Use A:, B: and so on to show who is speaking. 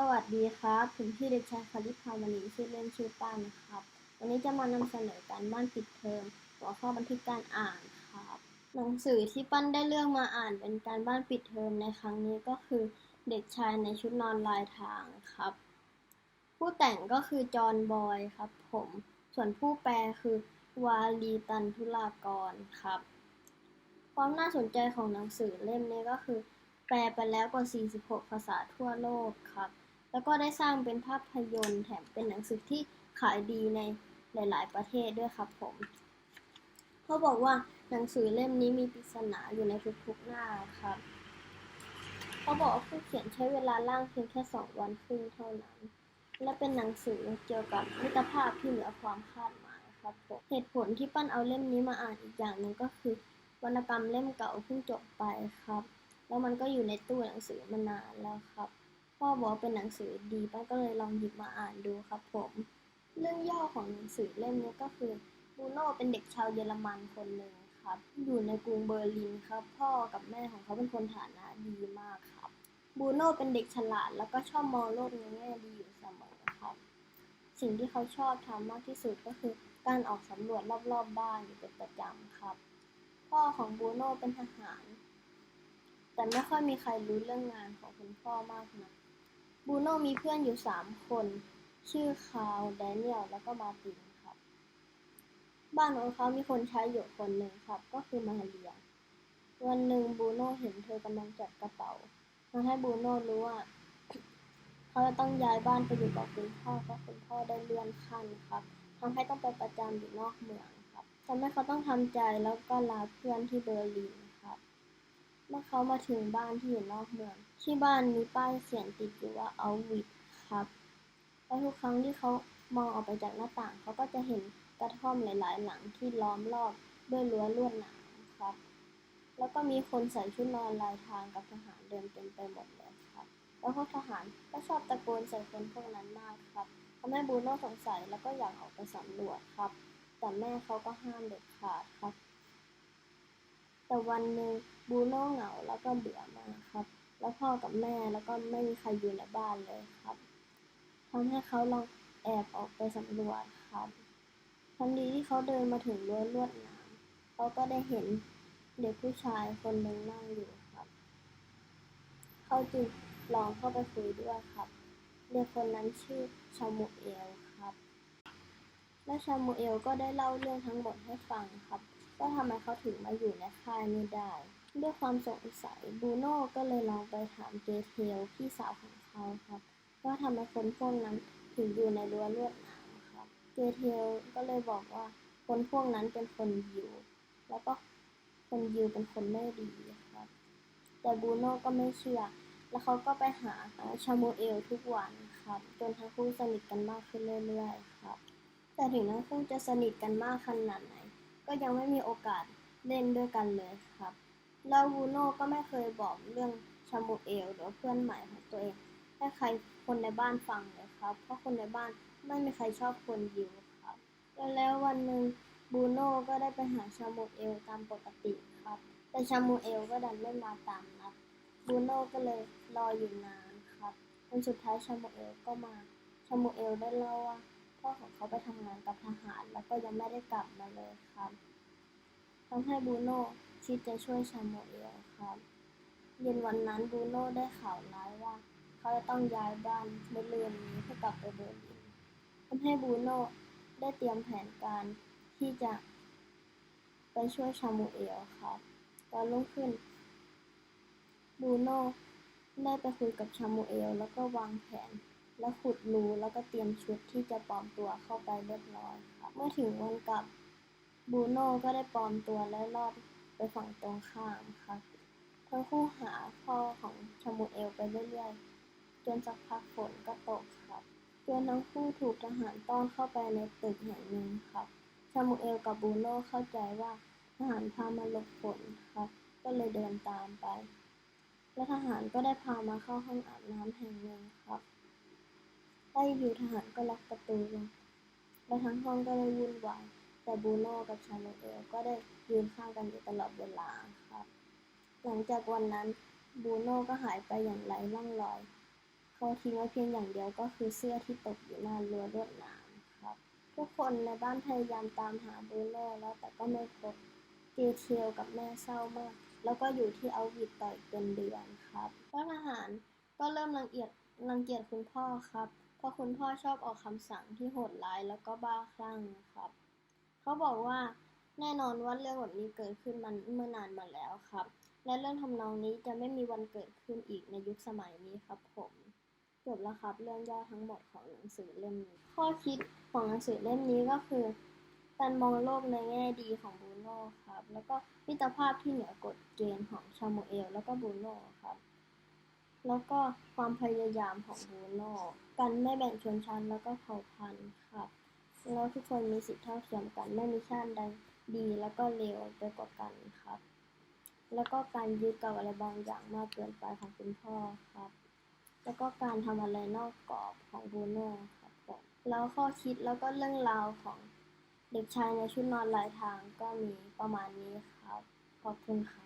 A: สวัสดีครับ ผมชื่อเด็กชายคาริพาวณีชื่อเล่นชื่อป้านนะครับ วันนี้จะมานำเสนอการบ้านปิดเทอมหัวข้อบันทึกการอ่านครับ หนังสือที่ปั้นได้เลือกมาอ่านเป็นการบ้านปิดเทอมในครั้งนี้ก็คือเด็กชายในชุดนอนลายทางครับ ผู้แต่งก็คือจอห์นบอยครับ ผม ส่วนผู้แปลคือวาลีตันทุลากรครับ ความน่าสนใจของหนังสือเล่มนี้ก็คือ แปลไปแล้วกว่า 46 ภาษาทั่วโลกครับ แล้วก็ได้สร้างเป็นภาพยนตร์แถมเป็นหนังสือที่ขายดีในหลาย ๆ ประเทศด้วยครับผมเขาบอกว่าหนังสือเล่มนี้มีปริศนาอยู่ในทุกๆหน้าครับเขาบอกว่าผู้เขียนใช้เวลาร่างเพียงแค่2วันครึ่งเท่านั้น และเป็นหนังสือเกี่ยวกับมิตรภาพที่เหนือความคาดหมายครับผมเหตุผลที่ปั้นเอาเล่มนี้มาอ่านอีกอย่างหนึ่งก็คือ วรรณกรรมเล่มเก่าเพิ่งจบไปครับ แล้วมันก็อยู่ในตู้หนังสือมานานแล้วครับ พ่อบอกเป็นหนังสือดีป้าก็เลยลองหยิบมาอ่านดูครับผม เรื่องย่อของหนังสือเล่มนี้ก็คือบูโน่เป็นเด็กชาวเยอรมันคนหนึ่งครับ อยู่ในกรุงเบอร์ลินครับ พ่อกับแม่ของเขาเป็นคนฐานะดีมากครับบูโน่เป็นเด็กฉลาด แล้วก็ชอบมองโลกในแง่ดีอยู่เสมอครับ สิ่งที่เขาชอบทำมากที่สุดก็คือการออกสำรวจรอบๆบบ้านอยู่เป็นประจำครับ พ่อของบูโน่เป็นทหาร แต่ไม่ค่อยมีใครรู้เรื่องงานของคุณพ่อมากนะ บูโน่มีเพื่อนอยู่สามคน ชื่อคาวแดเนียลแล้วก็มาตินครับ บ้านของเขามีคนใช้อยู่คนหนึ่งครับ ก็คือมาเรีย วันหนึ่งบูโน่เห็นเธอกำลังจัดกระเป๋าทำให้บูโน่รู้ว่าเขาจะต้องย้ายบ้านไปอยู่กับคุณพ่อเพราะคุณพ่อได้เลื่อนขั้นครับทำให้ต้องไปประจำอยู่นอกเมืองครับทำให้เขาต้องทำใจแล้วก็ลาเพื่อนที่เบอร์ลิน เมื่อเขามาถึงบ้านที่อยู่นอกเมือง ที่บ้านมีป้ายเขียนติดอยู่ว่าเอาวิทครับและทุกครั้งที่เขามองออกไปจากหน้าต่าง เขาก็จะเห็นกระท่อมหลาย ๆ หลังที่ล้อมรอบด้วยรั้วลวดหนามครับ แล้วก็มีคนใส่ชุดนอนลายทางกับทหารเดินเต็มไปหมดเลยครับ แล้วพวกทหารก็ชอบตะโกนใส่คนพวกนั้นมากครับทำให้บูโน่สงสัยแล้วก็อยากออกไปสำรวจครับ แต่แม่เขาก็ห้ามเด็ดขาดครับ แต่วันหนึ่งบูโน่เหงาแล้วก็เบื่อมากครับ แล้วพ่อกับแม่แล้วก็ไม่มีใครอยู่ในบ้านเลยครับทำให้เขาลองแอบออกไปสำรวจครับทันทีที่เขาเดินมาถึงรั้วลวดนามเขาก็ได้เห็นเด็กผู้ชายคนหนึ่งนั่งอยู่ครับ เขาจึงลองเข้าไปคุยด้วยครับเด็กคนนั้นชื่อชามูเอลครับ และชามูเอลก็ได้เล่าเรื่องทั้งหมดให้ฟังครับ ว่าทำไมเขาถึงมาอยู่ในค่ายนี้ได้ ด้วยความสงสัยบูโน่ก็เลยลองไปถามเกเทลพี่สาวของเขาครับ ว่าทำไมคนพวกนั้นถึงอยู่ในรั้วลวดหนามครับเกเทลก็เลยบอกว่าคนพวกนั้นเป็นคนยิวแล้วก็คนยิวเป็นคนไม่ดีครับ แต่บูโน่ก็ไม่เชื่อ แล้วเขาก็ไปหาชาโมเอลทุกวันครับ จนทั้งคู่สนิทกันมากขึ้นเรื่อยๆครับ แต่ถึงทั้งคู่จะสนิทกันมากขนาดไหน ก็ยังไม่มีโอกาสเล่นด้วยกันเลยครับ แล้วบูโน่ก็ไม่เคยบอกเรื่องชามูเอลหรือเพื่อนใหม่ของตัวเองให้ใครคนในบ้านฟังเลยครับ เพราะคนในบ้านไม่มีใครชอบคนยิวครับ แล้ววันหนึ่งบูโน่ก็ได้ไปหาชามูเอลตามปกติครับ แต่ชามูเอลก็ดันไม่มาตามนัดบูโน่ก็เลยรออยู่นานครับจนสุดท้ายชามูเอลก็มาชามูเอลได้เล่าว่า พ่อของเขาไปทำงานกับทหาร แล้วก็ยังไม่ได้กลับมาเลยครับทำให้บูโน่คิดจะช่วยชาโมเอลครับ เย็นวันนั้นบูโน่ได้ข่าวร้ายว่า เขาจะต้องย้ายบ้านในเรือนนี้เพื่อกลับไปเบอร์ลินทำให้บูโน่ได้เตรียมแผนการที่จะ ไปช่วยชาโมเอลครับตอนรุ่งขึ้นบูโน่ได้ไปคุยกับชาโมเอลแล้วก็วางแผน แล้วขุดรูแล้วก็เตรียมชุดที่จะปลอมตัวเข้าไปเรียบร้อยครับเมื่อถึงวันกลับบูโน่ก็ได้ปลอมตัวและลอดไปฝั่งตรงข้ามครับทั้งคู่หาพ่อของชามูเอลไปเรื่อยๆ จนสักพักฝนก็ตกครับจนทั้งคู่ถูกทหารต้อนเข้าไปในตึกแห่งหนึ่งครับชามูเอลกับบูโน่เข้าใจว่าทหารพามาหลบฝนครับ ก็เลยเดินตามไป และทหารก็ได้พามาเข้าห้องอาบน้ำแห่งหนึ่งครับ ใต้อยู่ทหารก็ล็อกประตูลงและทั้งห้องก็ได้วุ่นวายแต่บูโน่กับชามูเอลก็ได้ยืนข้างกันอยู่ตลอดเวลาครับ หลังจากวันนั้นบูโน่ก็หายไปอย่างไร้ร่องรอย เขาทิ้งไว้เพียงอย่างเดียวก็คือเสื้อที่ตกอยู่หน้าเรั้วลวดหนามครับ ทุกคนในบ้านพยายามตามหาบูโน่แล้วแต่ก็ไม่พบเกเทียวกับแม่เศร้ามาก แล้วก็อยู่ที่เอาวิดต่อยเป็นเดือนครับร้านอาหารก็เริ่มรังเกียจรังเกียจคุณพ่อครับ ราะคุณพ่อชอบออกคำสั่งที่โหดร้ายแล้วก็บ้าคลั่งครับ เขาบอกว่าแน่นอนว่าเรื่องแบบนี้เกิดขึ้นมันเมื่อนานมาแล้วครับ และเรื่องทำนองนี้จะไม่มีวันเกิดขึ้นอีกในยุคสมัยนี้ครับผมจบแล้วครับ เรื่องย่อทั้งหมดของหนังสือเล่มนี้ข้อคิดของหนังสือเล่มนี้ก็คือ การมองโลกในแง่ดีของบูโน่ครับ แล้วก็มิตรภาพที่เหนือกฎเกณฑ์ของชาโมเอล แล้วก็บูโน่ครับ แล้วก็ความพยายามของบูโน่การไม่แบ่งชนชั้นแล้วก็เผ่าพันธุ์ครับแล้วทุกคนมีสิทธิเท่าเทียมกันไม่มีชาติใดดีแล้วก็เลวไปกว่ากันครับ แล้วก็การยึดกับอะไรบางอย่างมากเกินไปของคุณพ่อครับ แล้วก็การทำอะไรนอกกรอบของบูโน่ครับผมแล้วข้อคิดแล้วก็เรื่องราวของเด็กชายในชุดนอนลายทางก็มีประมาณนี้ครับ ขอบคุณครับ